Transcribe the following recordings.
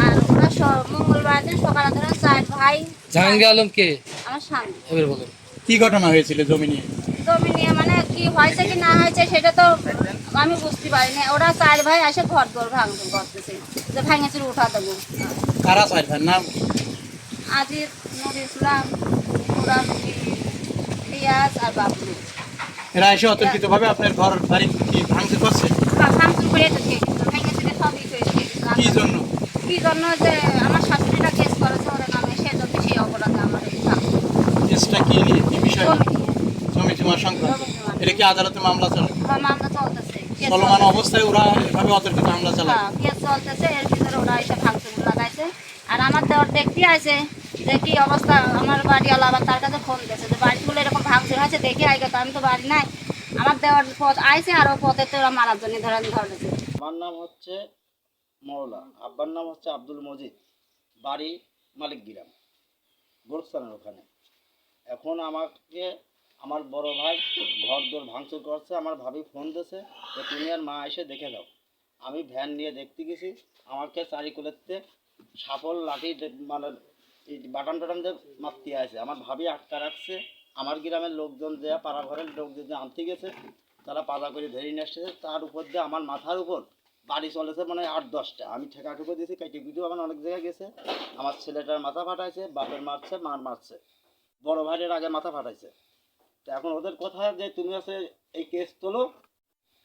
আর ওরা মঙ্গলবার দিন সকালে ধরেন চার ভাই। জাহাঙ্গীর আলম কে? আমার স্বামী। এবার বলেন কি ঘটনা হয়েছিল জমি নিয়ে? জমি নিয়ে মানে কি হয়েছে কি না হয়েছে সেটা তো আমি বুঝতে পারিনি। ওরা চার ভাই এসে ঘর দোর ভাঙচুর করতেছে যে উঠা দেবো। কারা চাই ভাই? নাম কি? আজিত নুর ইসলাম ওরা পিয়াজ আর বাবলু। এরা এসে অতর্কিত ভাবে আপনার ঘর বাড়ি কি ভাঙতে করছে ভা- ভাঙচুর করে তো খেয়ে গেছিল ভাঙেছিল সবই করে খেয়ে গেছিল। কি জন্য কি জন্য যে আমার শাশুড়িটা কেস করেছে ওরা নামে সেজন্য সেই অপরাধে আমার কেসটা কি নিয়ে? কি বিষয়? জমি জমা সংক্রান্ত। এটা কি আদালতে মামলা চলে? মামলা চলতেছে। চলমান অবস্থায় ওরা এভাবে অতর্কিত হামলা চালায়। হ্যাঁ, কেস চলতেছে। এর ভিতরে ওরা এসে ভাঙচুর লাগাইছে। আর আমার দেওয়ার দেখতে আছে যে কি অবস্থা। আমার বাড়িওয়ালা আবার তার কাছে ফোন দিয়েছে যে বাড়িগুলো এরকম ভাঙচুর হয়েছে দেখে আগে তো। আমি তো বাড়ি নাই। আমার দেওয়ার পথ আইছে আর ও পথে তো ওরা মারার জন্য ধরেন ধরেছে। আমার নাম হচ্ছে মরলা আব্বার নাম হচ্ছে আব্দুল মজিদ, বাড়ি মালিক গ্রাম গোরস্থানের ওখানে। এখন আমাকে, আমার বড় ভাই ঘর দোর ভাঙচুর করছে, আমার ভাবি ফোন দিয়েছে যে তুমি আর মা এসে দেখে দাও আমি ভ্যান নিয়ে দেখতে গেছি, আমাকে চারিকুলেতে সাফল লাঠি মানে বাটান টাটান দিয়ে মারতে আছে আমার ভাবি আটকা রাখছে, আমার গ্রামের লোকজন যে পাড়া ঘরের লোকজন যে আনতে গেছে, তারা পাতা করে ধরে নিয়ে আসছে, তার উপর দিয়ে আমার মাথার উপর বাড়ি চলেছে মানে আট, দশটা। আমি ঠেকা ঠুকো দিয়েছি, কেটে কুটে আমার অনেক জায়গায় গেছে। আমার ছেলেটার মাথা ফাটাইছে, বাপের মারছে, মার মারছে। বড় ভাইয়ের আগে মাথা ফাটাইছে। তো এখন ওদের কথা যে তুমি আছে এই কেস তোলো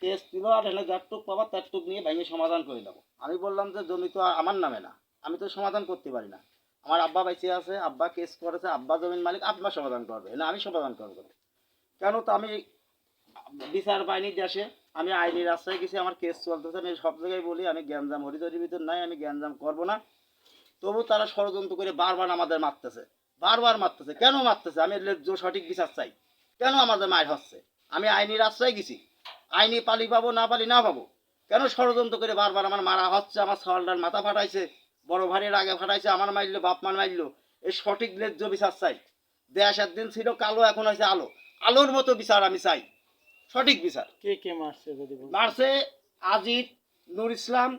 কেস তুলো আর এনে যার টুক পাবা তার টুক নিয়ে ভেঙে সমাধান করে দেবো। আমি বললাম যে জমি তো আমার নামে না। আমি তো সমাধান করতে পারি না। আমার আব্বা বেঁচে আছে, আব্বা কেস করেছে, আব্বা জমির মালিক আব্বা সমাধান করবে। না, আমি সমাধান করব কেন তো আমি বিচার পাইনি দেশে আমি আইনি রাস্তায় গেছি, আমার কেস চলতেছে, আমি সব জায়গায় বলি, আমি গ্যাঞ্জাম হরিদরির ভিতর নাই, আমি গ্যাঞ্জাম করব না। তবু তারা ষড়যন্ত্র করে বারবার আমাদের মারতেছে, বারবার মারতেছে। কেন মারতেছে? আমি ন্যায্য সঠিক বিচার চাই। কেন আমাদের মায়ের হচ্ছে? আমি আইনি রাস্তায় গেছি। আইনি পালি পাবো, না পালি না পাবো। কেন ষড়যন্ত্র করে বারবার আমার মারা হচ্ছে, আমার সওয়ালটার মাথা ফাটাইছে, বড় ভাইয়ের আগে ফাটাইছে, আমার মারলো বাপ মার মারলো এই সঠিক ন্যায্য বিচার চাই। দেশ একদিন ছিল, কালো, এখন হয়েছে আলো। আলোর মতো বিচার আমি চাই। সঠিক বিচার। কে কে মারছে যদি? মারছে আজিত নুর ইসলাম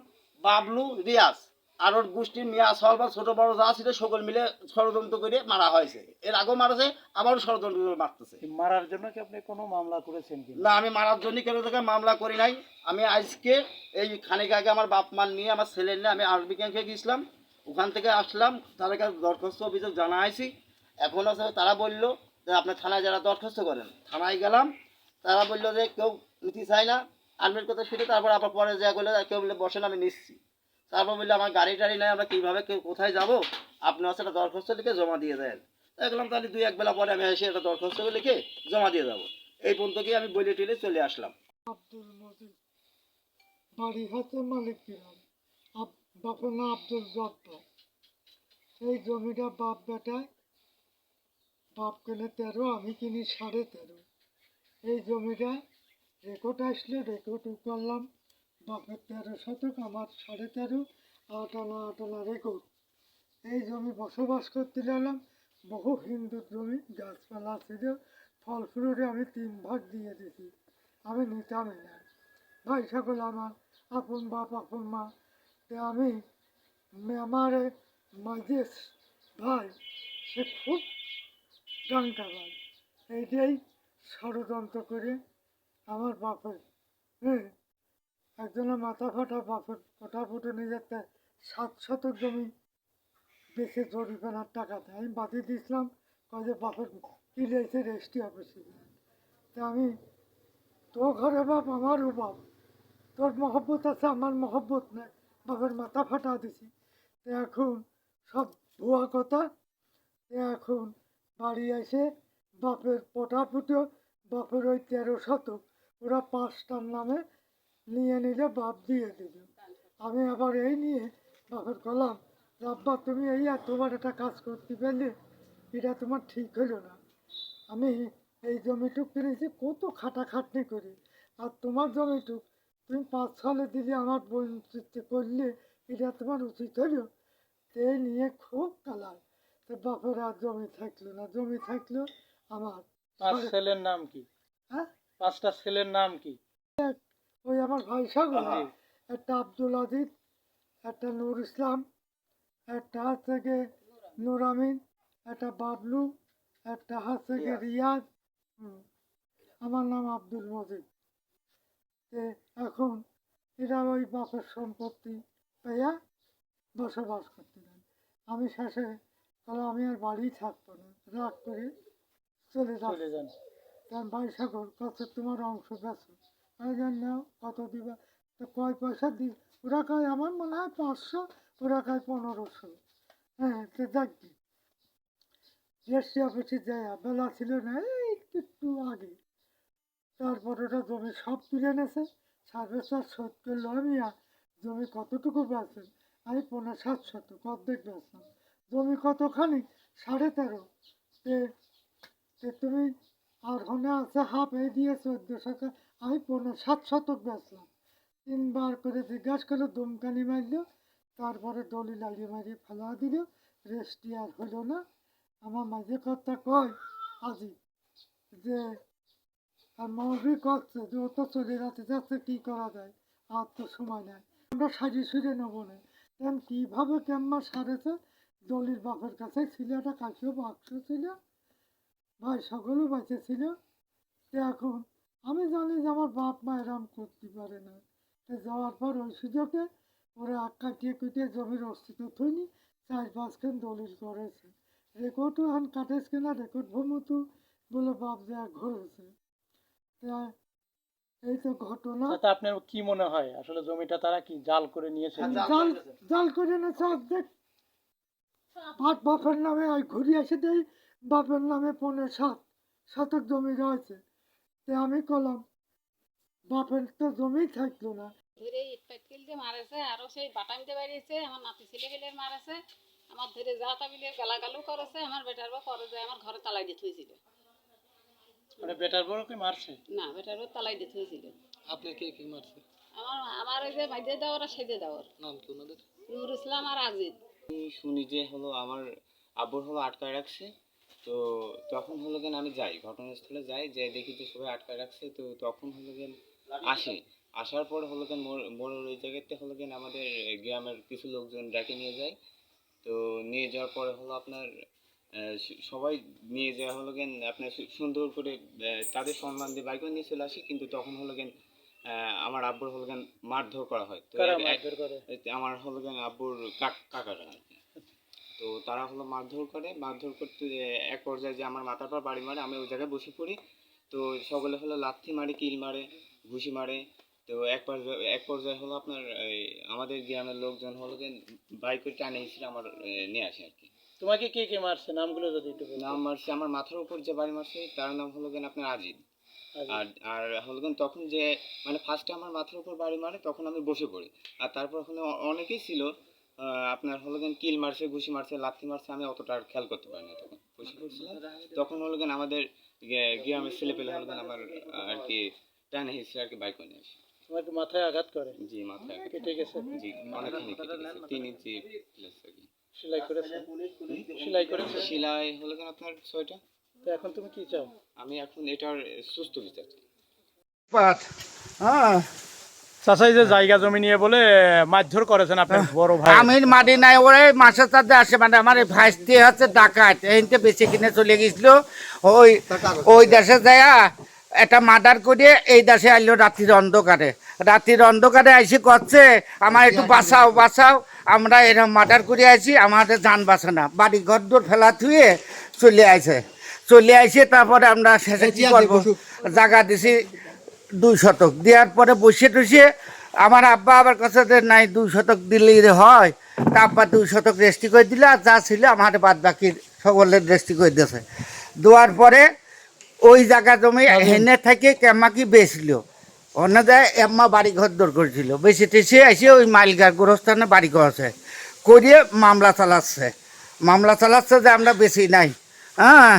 বাবলু রিয়াজ। আর ওর গোষ্ঠীর মিয়া সলবা ছোট বড় যা ছিল সকল মিলে ষড়যন্ত্র করে মারা হয়েছে। এর আগেও মারছে আবারও ষড়যন্ত্র করে মারতেছে। মারার জন্য কি আপনি কোনো মামলা করেছেন কি না আমি মারার জন্য কেন থেকে মামলা করি নাই? আমি আজকে এই খানিক আগে আমার বাপ মার নিয়ে আমার ছেলে নিয়ে আমি আরবি ক্যাম্পে গিয়েছিলাম। ওখান থেকে আসলাম তাদের কাছে দরখাস্ত অভিযোগ জানা আইছি এখন আছে তারা বলল যে আপনার থানায় যারা দরখাস্ত করেন। থানায় গেলাম তারা বলল যে কেউ নিতে চায় না আর্মির কথা শুনে তারপর আবার পরে যা করলে কেউ বলে বসেন, আমি নিচ্ছি। তারপর বলল, আমার গাড়ি টাড়ি নাই, আমরা কীভাবে কেউ কোথায় যাব? আপনি একটা দরখাস্ত লিখে জমা দিয়ে দেন। দেখলাম তাহলে দুই, এক বেলা পরে আমি এসে একটা দরখাস্ত লিখে জমা দিয়ে যাব। এই পর্যন্ত গিয়ে আমি বলে টেলে চলে আসলাম। আব্দুল মজিদ, বাড়ি হচ্ছে মালিক বাপের নাম আব্দুল জব্বার। সেই জমিটা বাপ বেটায় বাপ কিনে তেরো, আমি কিনি সাড়ে তেরো। এই জমিটা রেকর্ড আসলে রেকর্ড করলাম। বাপের তেরো শতক, আমার সাড়ে তেরো আট আনা আট আনা রেকর্ড। এই জমি বসবাস করতে লাগলাম বহু হিন্দু জমি, গাছপালা ছিল। ফল ফুলরে আমি তিন ভাগ দিয়ে দিছি আমি নিতামই না ভাই সকল আমার আপন বাপ, আপন মা। আমি আমার এ ভাই, সে খুব ডাঙ্কা ভাই। এইটাই ষড়যন্ত্র করে আমার বাপের হ্যাঁ? একজনের মাথা ফাটা বাপের ফোটা ফুটো নিজের তে- সাত শতক জমি বেশি জরিমানার টাকা দেয়। আমি বাদি দিয়েছিলাম কাজে বাপের কি লেগেছে রেজিস্ট্রি অফিসে? তা আমি, তোর ঘরে বাপ, আমারও বাপ। তোর মহব্বত আছে, আমার মহব্বত নেই। বাপের মাথা ফাটা দিছি। তো এখন সব ভুয়া কথা। এখন বাড়ি এসে বাপের পটা ফুটো বাপের ওই তেরো শতক, ওরা পাঁচটার নামে নিয়ে নিলে বাপ দিয়ে দিল আমি আবার এই নিয়ে বাপের কলাম আব্বা তুমি এই এতবার একটা কাজ করতে পারলে এটা তোমার ঠিক হলো না। আমি এই জমিটুক কিনেছি, কত খাটাখাটনি করে। আর তোমার জমিটুক তুমি পাঁচ সালে দিলে আমার বঞ্চিত করলে এটা তোমার উচিত হলো। তো নিয়ে খুব কালার। তো বাপের আর জমি থাকল না, জমি থাকল আমার। পাঁচ ছেলের নাম কি? হ্যাঁ? পাঁচটা ছেলের নাম কি? ওই আমার ভাই সাগর। একটা আব্দুল আজিজ একটা নূর ইসলাম একটা হচ্ছে গিয়ে নূর আমিন একটা বাবলু একটা হচ্ছে গিয়ে রিয়াজ। আমার নাম আব্দুল মজিদ। এখন এরা ওই বাপের সম্পত্তি পেয়া বসবাস করতে আমি শেষে তাহলে আমি আর বাড়ি থাকব না। রাগ করে চলে যান। কারণ ভাই সাগর কত তোমার অংশ গেছে। আমি নাও কত দিবা? তো কয় পয়সা দি ওরা কয় আমার মনে হয় পাঁচশো ওরা কয় পনেরোশো। হ্যাঁ তো দেখবি রেস্টি অফিসে যায় বেলা ছিল না এই একটু একটু আগে। তারপর ওটা জমি সব তুলে এনেছে সাড়ে চার শোধ করল আমি জমি কতটুকু বেচেন আমি পনেরো সাত শতক অর্ধেক বেচলাম? জমি কতখানি? সাড়ে তেরো। তে তুমি আর হনে আছে হাফ এই দিয়ে চোদ্দশো আমি পনেরো সাত শতক বেচলাম। তিনবার করে জিজ্ঞাসা করে দমকানি মারলো, তারপরে দলি লাগিয়ে মারিয়ে ফেলা দিল, রেস্টি আর হলো না। আমার মাঝে কথা কয় আজি যে আর মৌরি করছে যে ও তো চলে যাচ্ছে যাচ্ছে কী করা যায়? আর তো সময় নাই। আমরা সাজি সুরে নেব না। তেমন কীভাবে কেমন সারেছে? দলির বাপের কাছে ছিল একটা কাশিও বাক্স ছিল ভাই সকলে বেঁচে ছিল? তো এখন আমি জানি যে আমার বাপ মা এরম করতে পারে না। তো যাওয়ার পর ওই সুযোগে ওরা কাটিয়ে কুটিয়ে জমির অস্তিত্ব থইনি চার পাঁচখান দলিল করেছে। রেকর্ডও এখন কাটেস কিনা রেকর্ড ভূমতো বলে বাপ যা ঘুরেছে তা এই তো ঘটনা। আচ্ছা আপনার কি মনে হয়? আসলে জমিটা তারা কি জাল করে নিয়েছে? জাল জাল করে এনেছে অর্ধেক ভাত বাপের নামে ওই ঘুরি এসে দেই বাপের নামে পনেরো সাত শতক জমি রয়েছে। তে আমি কলাম বাপের তো জমি থাকল না। ধরে ইট পাটকেল দিয়ে মারেছে আরও সেই বাটামিতে বাড়িয়েছে আমার নাতি ছেলে গেলে মারেছে আমার ধরে যা তাবিলে গালাগালু করেছে আমার বেটার বউ করে যায় আমার ঘরে তালাই দিয়ে থুয়েছিল মানে বেটার বড়কে মারছে? না বেটার বউ তালাই দিয়ে থুয়েছিল আপনি কে কি মারছে? আমার আমার ওই যে মাইদে দেওয়ার আর সেদে দেওয়ার। নাম কি ওনাদের? নুর ইসলাম আর আজিদ। শুনি যে হলো আমার আব্বুর হলো আটকায় রাখছে। তো তখন হলো কেন আমি যাই ঘটনাস্থলে যাই যে দেখি যে সবাই আটকায় রাখছে তো তখন হলো কেন আসি। আসার পর হলো কেন মোর- মোড়ের ওই জায়গাতে হলো কেন আমাদের গ্রামের কিছু লোকজন ডেকে নিয়ে যায়। তো নিয়ে যাওয়ার পরে হলো আপনার সবাই নিয়ে যাওয়া হলো কেন আপনার সুন্দর করে তাদের সম্মান দিয়ে বাইক নিয়ে চলে আসি। কিন্তু তখন হলো কেন আমার আব্বুর হলো কেন মারধর করা হয়। তো আমার হলো গিয়ে আব্বুর কাক- কাকারা। তো তারা হলো মারধর করে মারধর করতে এক পর্যায়ে যে আমার মাথার পর বাড়ি মারে আমি ওই জায়গায় বসে পড়ি। তো সকলে হলো লাথি মারে কিল মারে ঘুষি মারে। তো এক পর্যায়ে এক পর্যায়ে হলো আপনার আমাদের গ্রামের লোকজন হলো যে বাইক করে টানে এসে আমার নিয়ে আসে আর কি। তোমাকে কে কে মারছে? নামগুলো যদি একটু। নাম মারছে আমার মাথার উপর যে বাড়ি মারছে তার নাম হলো গেন আপনার আজিদ। আর আর হলো গেন তখন যে মানে ফার্স্টে আমার মাথার উপর বাড়ি মারে তখন আমি বসে পড়ি। আর তারপর ওখানে অনেকেই ছিল আপনার হলো গেন কিল মারছে ঘুষি মারছে লাথি মারছে আমি অতটা আর খেয়াল করতে পারি না তখন। তখন হলো গেন আমাদের গ্রামের ছেলে পেলে হলো গেন আমার আর কি টানে হিসেবে আর কি বাইক নিয়ে আসে। তোমাকে মাথায় আঘাত করে? জি মাথায় কেটে গেছে? জি অনেকখানি কেটে গেছে। তিন ইঞ্চি প্লাস আর কি। সেলাই করেছে? সেলাই করেছে? সেলাই হলো গেন আপনার ছয়টা। তো এখন তুমি কি চাও? আমি এখন এটার সুস্থ বিচার চাই। হ্যাঁ। চাচাই যে জায়গা জমি নিয়ে বলে মারধর করেছেন আপনার বড় ভাই। আমি মাটি নাই ওরে মাসের সাথে আসে মানে আমার ভাইস্তি হচ্ছে ডাকাত এইতে বেশি কিনে চলে গেছিল। ওই ওই দেশে যায়া একটা মার্ডার করে এই দেশে আইলো রাত্রির অন্ধকারে। রাত্রির অন্ধকারে আইসি করছে আমার একটু বাঁচাও বাঁচাও। আমরা এরকম মার্ডার করে আইছি আমাদের যান বাঁচে না। বাড়ি ঘর দূর ফেলা থুয়ে চলে আইছে। চলে আইসে তারপরে আমরা শেষে কি করব? জায়গা দিছি দুই শতক। দেওয়ার পরে বসে টসিয়ে আমার আব্বা আবার কাছে যে নাই দুই শতক দিলেই হয়। তা আব্বা দুই শতক রেস্টি করে দিলে আর যা ছিল আমার বাদ বাকি সকলের রেস্টি করে দিয়েছে। দেওয়ার পরে ওই জায়গা জমি হেনে থেকে কেমাকি বেচল? অন্য যায় এম্মা বাড়ি ঘর দর করেছিল। বেশি টেসে এসে ওই মাইলগার গোরস্থানে বাড়ি করেছে। করিয়ে মামলা চালাচ্ছে। মামলা চালাচ্ছে যে আমরা বেশি নাই। হ্যাঁ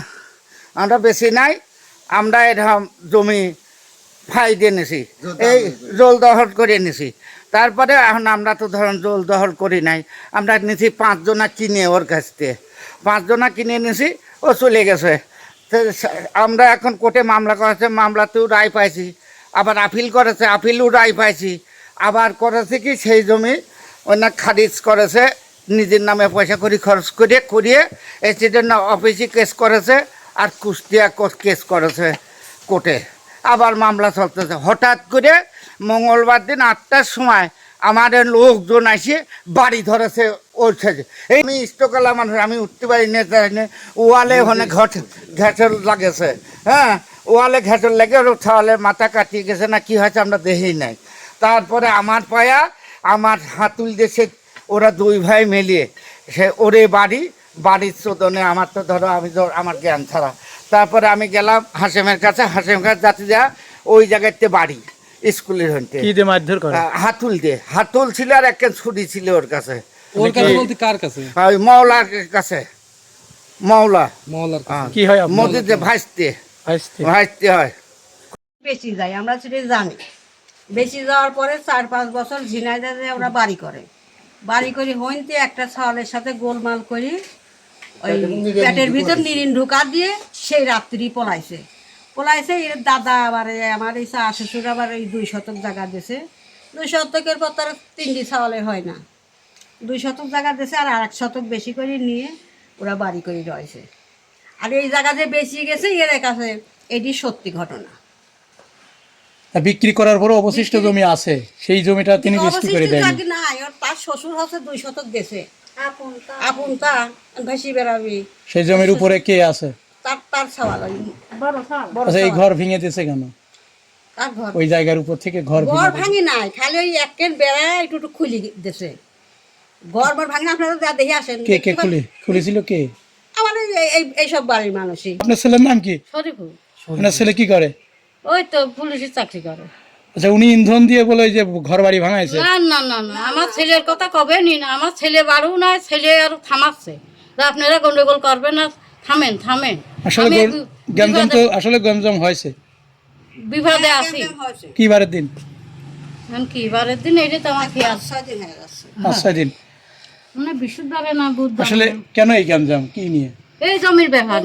আমরা বেশি নাই। আমরা এরকম জমি ফাই দিয়ে নিছি। এই জল দখল করে নিছি। তারপরে এখন আমরা তো ধরুন জল দখল করি নাই। আমরা নিছি পাঁচজনা কিনে ওর কাছ থেকে পাঁচজনা কিনে নিছি ও চলে গেছে। আমরা এখন কোর্টে মামলা করেছে মামলাতেও রায় পাইছি। আবার আপিল করেছে আপিলও রায় পাইছি। আবার করেছে কি সেই জমি ওনার খারিজ করেছে নিজের নামে পয়সা করি খরচ করে করিয়ে এসিডেন্ট অফিসে কেস করেছে আর কুষ্টিয়া কেস করেছে কোর্টে। আবার মামলা চলতেছে। হঠাৎ করে মঙ্গলবার দিন আটটার সময় আমাদের লোকজন আসে বাড়ি ধরেছে ওর সাথে। এই আমি ইষ্টকালা মানুষ আমি উঠতে পারি না যাই না ওয়ালে ওখানে ঘট ঘ্যাটল লাগেছে। হ্যাঁ ওয়ালে ঘ্যাটল লেগে ওর তাহলে মাথা কাটিয়ে গেছে না কি হয়েছে আমরা দেখি নাই। তারপরে আমার পায়া আমার হাতুল দেশে ওরা দুই ভাই মিলিয়ে। সে ওরে বাড়ি বাড়ির চোদনে আমার তো ধরো আমি ধর আমার জ্ঞান ছাড়া। তারপরে আমি গেলাম হাসেমের কাছে হাসেম কাছে যাতে যা ওই জায়গাতে বাড়ি স্কুলের হইতে কি দিয়ে মারধর করে? হাতুল দিয়ে। হাতুল ছিল আর একটা ছুরি ছিল ওর কাছে। ওর কাছে বলতে কার কাছে? ওই মৌলার কাছে। মহল্লার কাছে। হ্যাঁ। কি হয় মসজিদে ভাসতে। ভাইস্তি? ভাসতে হয়। বেশি যায় আমরা সেটা জানি। বেশি যাওয়ার পরে চার পাঁচ বছর ঝিনাইদাতে ওরা বাড়ি করে। বাড়ি করে হইতে একটা ছাওয়ালের সাথে গোলমাল করি। ওই পেটের ভিতর নিরিন ঢুকা দিয়ে সেই রাত্রি পলাইছে। পলাইছে এর দাদা আবার আমার এই চা শ্বশুর আবার এই দুই শতক জায়গা দিছে দুই শতকের পর তার তিনটি হয় না। দুই শতক জায়গা দিছে আর এক শতক বেশি করে নিয়ে ওরা বাড়ি করে রয়েছে। আর এই জায়গা যে বেশি গেছে এর কাছে এটি সত্যি ঘটনা। বিক্রি করার পরে অবশিষ্ট জমি আছে। সেই জমিটা তিনি বৃষ্টি করে দেন ওর তার শ্বশুর হচ্ছে দুই শতক দেশে আপন তা ভাসি বেড়াবি। সেই জমির উপরে কে আছে? তার তার সওয়াল ওই। বড় আচ্ছা এই। ঘর ভেঙে দিয়েছে কেন? তার ঘর? ওই জায়গার উপর থেকে ঘর ঘর ভাঙি নাই খালি ওই একের বেড়া একটু একটু খুলি দেশে ঘর ঘর ভাঙি আপনারা যা দেখে আসেন। কে কে খুলে? খুলেছিল কে? আমার এই- এই এইসব বাড়ির মানুষই। আপনার ছেলের নাম কি? শরীফুল। আপনার ছেলে কি করে? ওই তো পুলিশের চাকরি করে। আচ্ছা উনি ইন্ধন দিয়ে বলে যে ঘর বাড়ি ভাঙাইছে। না না না না আমার ছেলের কথা কবে নি না আমার ছেলে বাড়ু নাই ছেলে আর থামাচ্ছে। আপনারা গন্ডগোল করবেন না থামেন থামেন। আসলে গ্যামজাম তো আসলে গ্যামজাম হয়েছে। বিবাদে আছি। কি বারের দিন? কি বারের দিন? এটা তো আমার খেয়াল পাঁচ দিন মানে না বুধ আসলে কেন এই গ্যামজাম কি নিয়ে? এই জমির ব্যাপার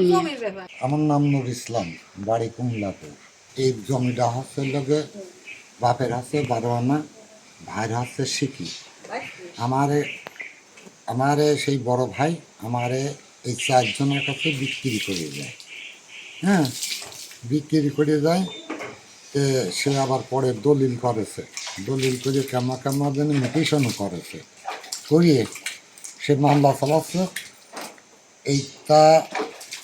আমার নাম নুর ইসলাম বাড়ি কুমলাপুর এই জমিটা হচ্ছে লোকে বাপের বারো আনা ভাইয়ের হাতে শিখি আমারে আমারে সেই বড় ভাই আমারে এই চারজনের কাছে বিক্রি করে যায় হ্যাঁ বিক্রি করে যায় সে আবার পরে দলিল করেছে। দলিল করে কেমন কেমন যেন মিটিশনও করেছে। করিয়ে সে মামলা চালাচ্ছে। এইটা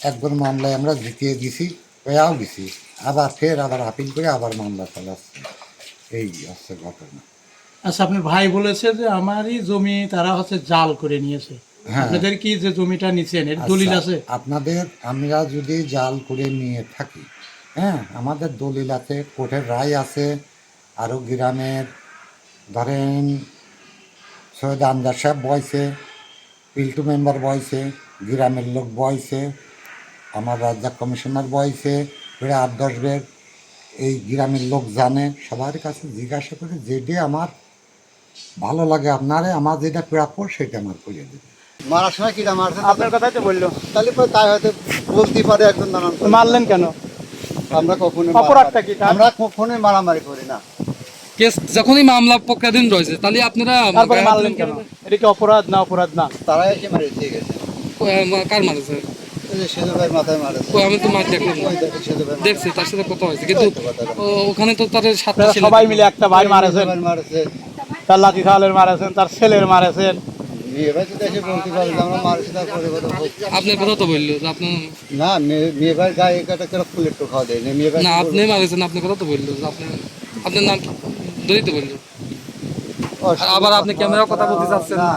একবার মামলায় আমরা জিতিয়ে দিছি পেয়াও দিছি। আবার ফের আবার আপিল করে আবার মামলা চালাচ্ছে। এই হচ্ছে ঘটনা। আচ্ছা আপনি ভাই বলেছে যে আমারই জমি তারা হচ্ছে জাল করে নিয়েছে। হ্যাঁ। আপনাদের কি যে জমিটা নিছেন এর দলিল আচ্ছা, আছে? আপনাদের আমরা যদি জাল করে নিয়ে থাকি হ্যাঁ আমাদের দলিল আছে কোর্টের রায় আছে আরও গ্রামের ধরেন সৈয়দ আমদার সাহেব বয়সে পিল্টু মেম্বার বয়সে গ্রামের লোক বয়সে আমার রাজ্য কমিশনার বয়সে প্রায় আট দশ বের এই গ্রামের লোক জানে সবার কাছে জিজ্ঞাসা করে যেটি আমার ভালো লাগে আপনারে আমার যেটা প্রাপ্য সেটা আমার করে দেবে। মারার সময় কিরা মারছে আপনার কথাই তো বলল। তাহলে পরে তাই হয়তো বলতেই পারে একজন নানান মারলেন কেন? আমরা কখনো অপরাধটা কি আমরা কখনোই মারামারি করি না। কেস যখনই মামলা প্রক্রিয়াধীন রয়েছে তাহলে আপনারা মারলেন কেন? এটা কি অপরাধ না অপরাধ না? তারা এসে মারি দিয়ে গেছে? কার মারেছে আমি তো দেখলাম। দেখছি তার সাথে কথা হয়েছে। কিন্তু ওখানে তো তার সাতটা সবাই মিলে একটা ভাই মারেছেন মারেছে তার লাঠি খালের মারেছেন তার ছেলের মারেছেন পরে কথা আপনার তো বলল আপনার না মেয়ে ভাই গায়ে একটা কেন ফুলের তো খাওয়া দেয়। মেয়ে ভাই না আপনি মারেছেন আপনার কথা তো বলল আপনি আপনার নাম কি? দলিত বলল আবার আপনি ক্যামেরা কথা বলতে চাচ্ছেন। না।